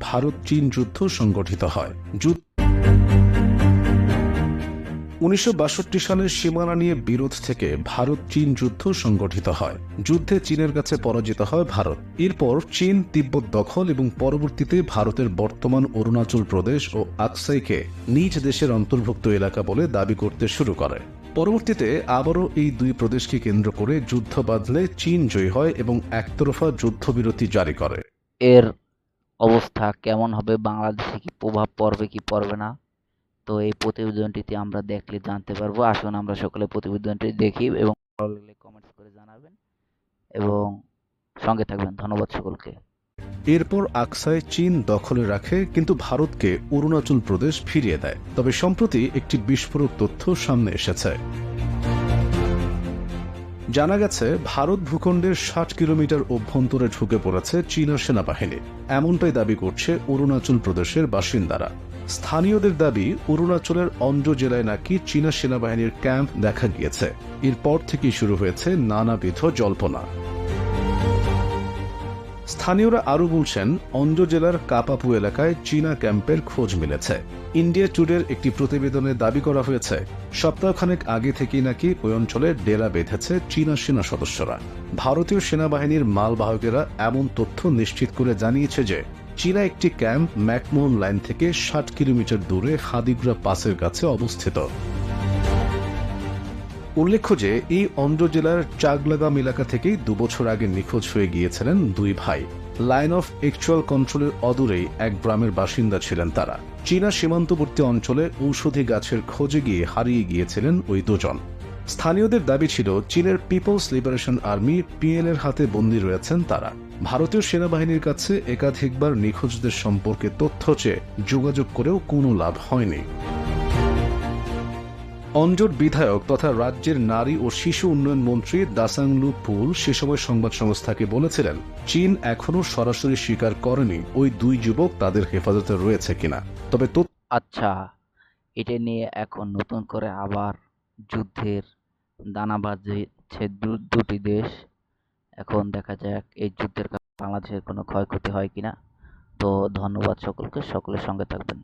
ভারত চীন যুদ্ধ সংগঠিত হয়। যুদ্ধ উনিশশো সালের সীমানা নিয়ে বিরোধ থেকে ভারত চীন যুদ্ধ সংগঠিত হয়। যুদ্ধে চীনের কাছে পরাজিত হয় ভারত। এরপর চীন তিব্বত দখল এবং পরবর্তীতে ভারতের বর্তমান অরুণাচল প্রদেশ ও আকসাইকে নিজ দেশের অন্তর্ভুক্ত এলাকা বলে দাবি করতে শুরু করে। পরবর্তীতে আবারও এই দুই প্রদেশকে কেন্দ্র করে যুদ্ধ বাঁধলে চীন জয়ী হয় এবং একতরফা যুদ্ধবিরতি জারি করে। এর অবস্থা কেমন হবে, বাংলাদেশে কি প্রভাব পড়বে, কি পড়বে না? তো এই প্রতিবেদনটিতে আমরা দেখলে জানতে পারব। আসুন আমরা সকলে প্রতিবেদনটি দেখি এবং ভালো লাগলে কমেন্টস করে জানাবেন এবং সঙ্গে থাকবেন। ধন্যবাদ সকলকে। এরপর আকসায় চীন দখলে রাখে, কিন্তু ভারতকে অরুণাচল প্রদেশ ফিরিয়ে দেয়। তবে সম্প্রতি একটি বিস্ফোরক তথ্য সামনে এসেছে। জানা গেছে, ভারত ভূখণ্ডের ষাট কিলোমিটার অভ্যন্তরে ঢুকে পড়েছে চীনা সেনাবাহিনী। এমনটাই দাবি করছে অরুণাচল প্রদেশের বাসিন্দারা। স্থানীয়দের দাবি, অরুণাচলের অন্ধ্র জেলায় নাকি চীনা সেনাবাহিনীর ক্যাম্প দেখা গিয়েছে। এরপর থেকেই শুরু হয়েছে নানাবিধ জল্পনা। স্থানীয়রা আরও বলছেন, অন্ধ্র জেলার কাপাপু এলাকায় চীনা ক্যাম্পের খোঁজ মিলেছে। ইন্ডিয়া টুডের একটি প্রতিবেদনে দাবি করা হয়েছে, সপ্তাহখানেক আগে থেকেই নাকি ওই অঞ্চলে ডেরা বেঁধেছে চীনা সেনা সদস্যরা। ভারতীয় সেনাবাহিনীর মালবাহকেরা এমন তথ্য নিশ্চিত করে জানিয়েছে যে, চীনা একটি ক্যাম্প ম্যাকমোহন লাইন থেকে ষাট কিলোমিটার দূরে হাদিগুড়া পাসের কাছে অবস্থিত। উল্লেখ্য যে, এই অন্ধ্র জেলার চাগলাগাম এলাকা থেকেই দুবছর আগে নিখোঁজ হয়ে গিয়েছিলেন দুই ভাই। লাইন অফ অ্যাকচুয়াল কন্ট্রোলের অদূরেই এক গ্রামের বাসিন্দা ছিলেন তারা। চীনা সীমান্তবর্তী অঞ্চলে ঔষধি গাছের খোঁজে গিয়ে হারিয়ে গিয়েছিলেন ওই দুজন। স্থানীয়দের দাবি ছিল, চীনের পিপলস লিবারেশন আর্মি পিএল এর হাতে বন্দী রয়েছেন তারা। ভারতীয় সেনাবাহিনীর কাছে একাধিকবার নিখোঁজদের সম্পর্কে তথ্য চেয়ে যোগাযোগ করেও কোনো লাভ হয়নি। অঞ্জর বিধায়ক তথা রাজ্যের নারী ও শিশু উন্নয়ন মন্ত্রী দাসাংলু পুল সে সময় সংবাদ সংস্থাকে বলেছিলেন, চীন এখনও সরাসরি স্বীকার করেনি ওই দুই যুবক তাদের হেফাজতে রয়েছে কিনা। তবে আচ্ছা এটা নিয়ে এখন নতুন করে আবার যুদ্ধের দানা বাজছে দুটি দেশ। এখন দেখা যাক এই যুদ্ধের কারণে বাংলাদেশের কোনো ক্ষয়ক্ষতি হয় কিনা। তো ধন্যবাদ সকলকে, সকলের সঙ্গে থাকবেন।